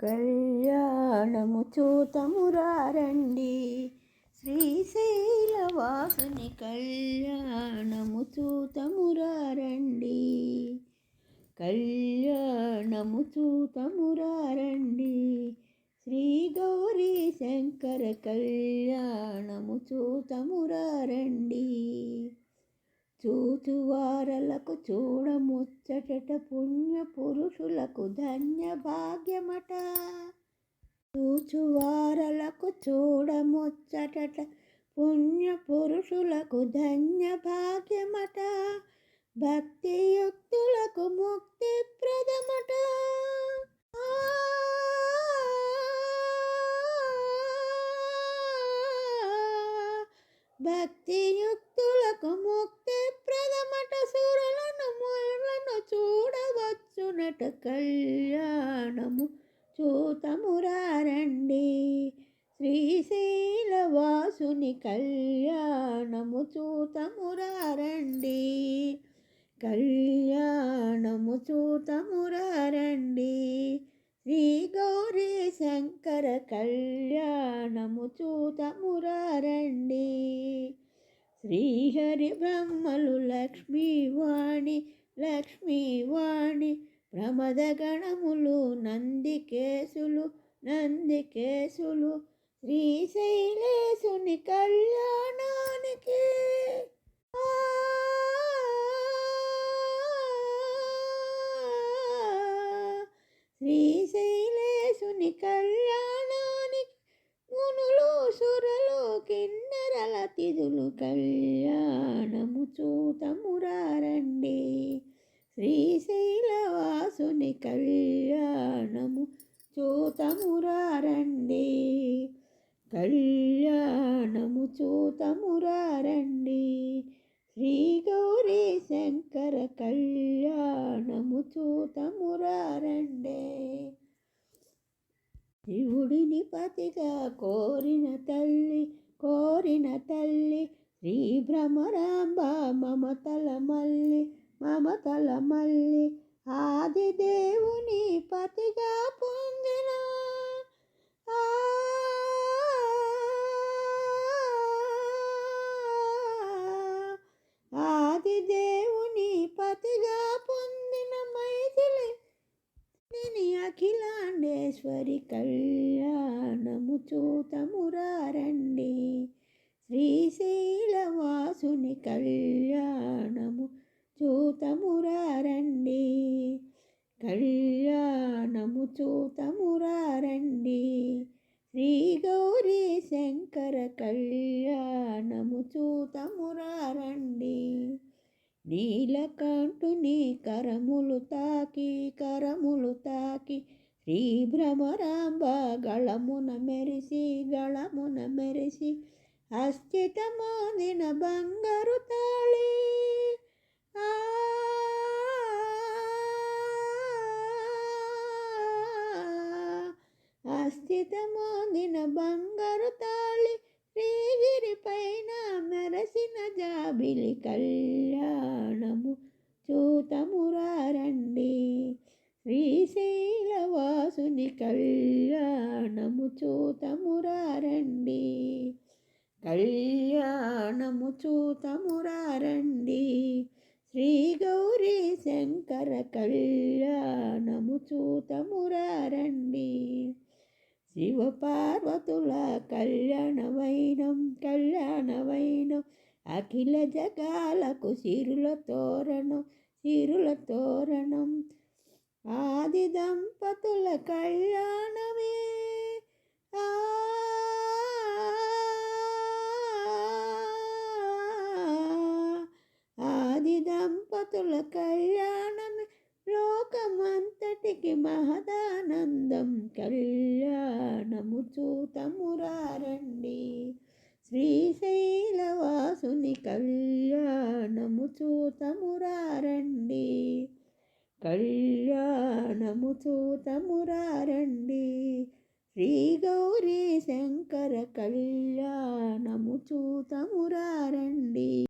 కళ్యాణము చూతమురారండి. శ్రీశైలవాసుని కళ్యాణము చూతమురారండి. కళ్యాణము చూతమురారండి. శ్రీ గౌరీ శంకర కళ్యాణము చూతమురారండి. చూచువారలకు చూడముచ్చట పుణ్య పురుషులకు ధన్య భాగ్యమట చూచువారలకు చూడముచ్చట పుణ్య పురుషులకు ధన్య భాగ్యమట భక్తియుక్తులకు ముక్తి ప్రదమట భక్తియుక్తులకు చూడవచ్చునట కళ్యాణము చూతమురారండి. శ్రీశైలవాసుని కళ్యాణము చూతమురారండి. కళ్యాణము చూతమురారండి. శ్రీ గౌరీ శంకర కళ్యాణము చూతమురారండి. శ్రీహరి బ్రహ్మలు లక్ష్మీవాణి లక్ష్మీవాణి ప్రమదగణములు నందికేశులు నందికేశులు శ్రీశైలేశుని కళ్యాణానికి. శ్రీశైలేశుని కళ్యాణానికి మునులు సురలు కిన్నెరల తిదులు కళ్యాణము చూతమురారండి. శ్రీశైలవాసుని కళ్యాణము చూతమురారండి. కళ్యాణము చూతమురారండి. శ్రీ గౌరీ శంకర కళ్యాణము చూతమురారండే. శివుడిని పతిగా కోరిన తల్లి కోరిన తల్లి శ్రీ భ్రమరాంబ మమతల మల్లి మమతల మల్లి ఆది దేవుని పతిగా పొందిన. ఆది దేవుని పతిగా పొందిన మైథిలి. అఖిలాండేశ్వరి కళ్యాణము చూతమురారండి. శ్రీశైలవాసుని కళ్యాణ చూతమురారండి. కళ్యాణము చూతమురారండి. శ్రీ గౌరీ శంకర కళ్యాణము చూతమురారండి. నీలకంఠుని కరములు తాకి కరములు తాకి శ్రీ భ్రమరాంబ గళమున మెరిసి గళమున మెరిసి అస్థితమాదిన బంగారు తాళీ మోదిన బంగారు తాళి శ్రీగిరి పైన మెరసిన జాబిలి కళ్యాణము చూతమురారండి. శ్రీశైలవాసుని కళ్యాణము చూతమురారండి. కళ్యాణము చూతమురారండి. శ్రీ గౌరీ శంకర కళ్యాణము చూతమురారండి. శివపార్వతుల కళ్యాణవైనం కళ్యాణవైనం అఖిల జగాలకు సిరుల తోరణం సిరుల తోరణం. ఆది దంపతుల కళ్యాణమే. ఆది దంపతుల కళ్యాణమే. లోకమంతటికి మహదానందం కళ్యాణము చూతమురారండి. శ్రీశైలవాసుని కళ్యాణము చూతమురారండి. కళ్యాణము చూతమురారండి. శ్రీ గౌరీ శంకర కళ్యాణము చూతమురారండి.